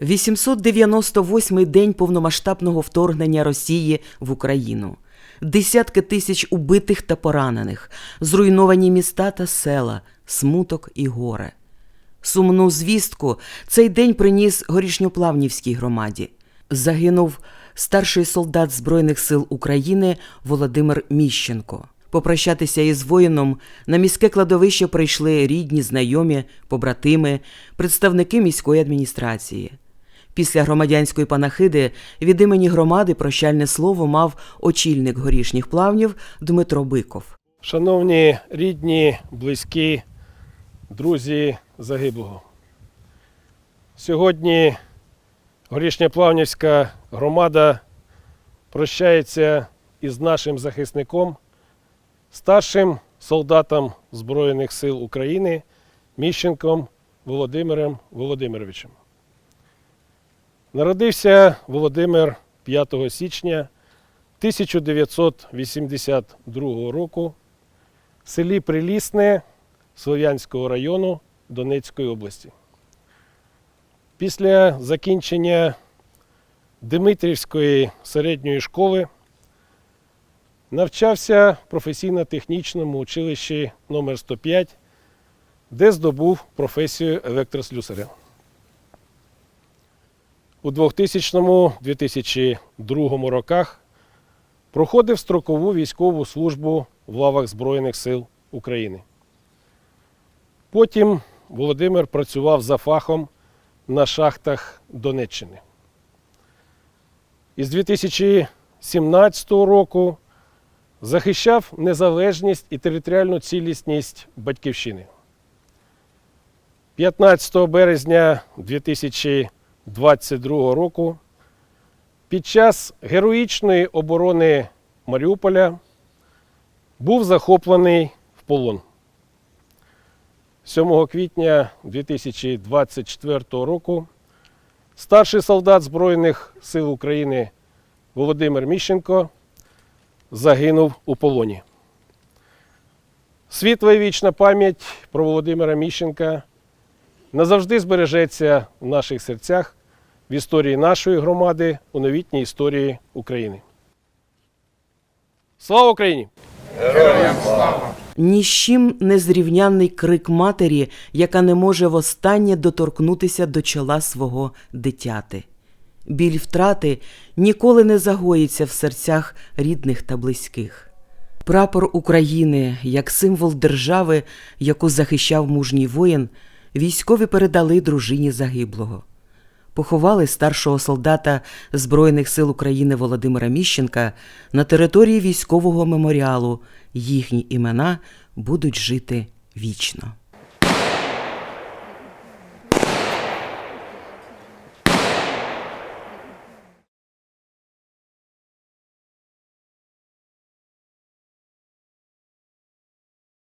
898-й день повномасштабного вторгнення Росії в Україну. Десятки тисяч убитих та поранених, зруйновані міста та села, смуток і горе. Сумну звістку цей день приніс горішньоплавнівській громаді. Загинув старший солдат Збройних сил України Володимир Міщенко. Попрощатися із воїном на міське кладовище прийшли рідні, знайомі, побратими, представники міської адміністрації. Після громадянської панахиди від імені громади прощальне слово мав очільник горішніх плавнів Дмитро Биков. Шановні рідні, близькі, друзі загиблого. Сьогодні Горішньоплавнівська громада прощається із нашим захисником, старшим солдатом Збройних сил України Міщенком Володимиром Володимировичем. Народився Володимир 5 січня 1982 року в селі Прилісне Слов'янського району Донецької області. Після закінчення Димитрівської середньої школи навчався в професійно-технічному училищі номер 105 де здобув професію електрослюсаря. У 2000-2002 роках проходив строкову військову службу в лавах Збройних сил України. Потім Володимир працював за фахом на шахтах Донеччини. Із 2017 року захищав незалежність і територіальну цілісність Батьківщини. 15 березня 2022 року під час героїчної оборони Маріуполя був захоплений в полон. 7 квітня 2024 року старший солдат Збройних сил України Володимир Міщенко загинув у полоні. Світла і вічна пам'ять про Володимира Міщенка назавжди збережеться в наших серцях в історії нашої громади, у новітній історії України. Слава Україні! Ні з чим не зрівнянний крик матері, яка не може востаннє доторкнутися до чола свого дитяти. Біль втрати ніколи не загоїться в серцях рідних та близьких. Прапор України, як символ держави, яку захищав мужній воїн, військові передали дружині загиблого. Поховали старшого солдата Збройних сил України Володимира Міщенка на території військового меморіалу. Їхні імена будуть жити вічно.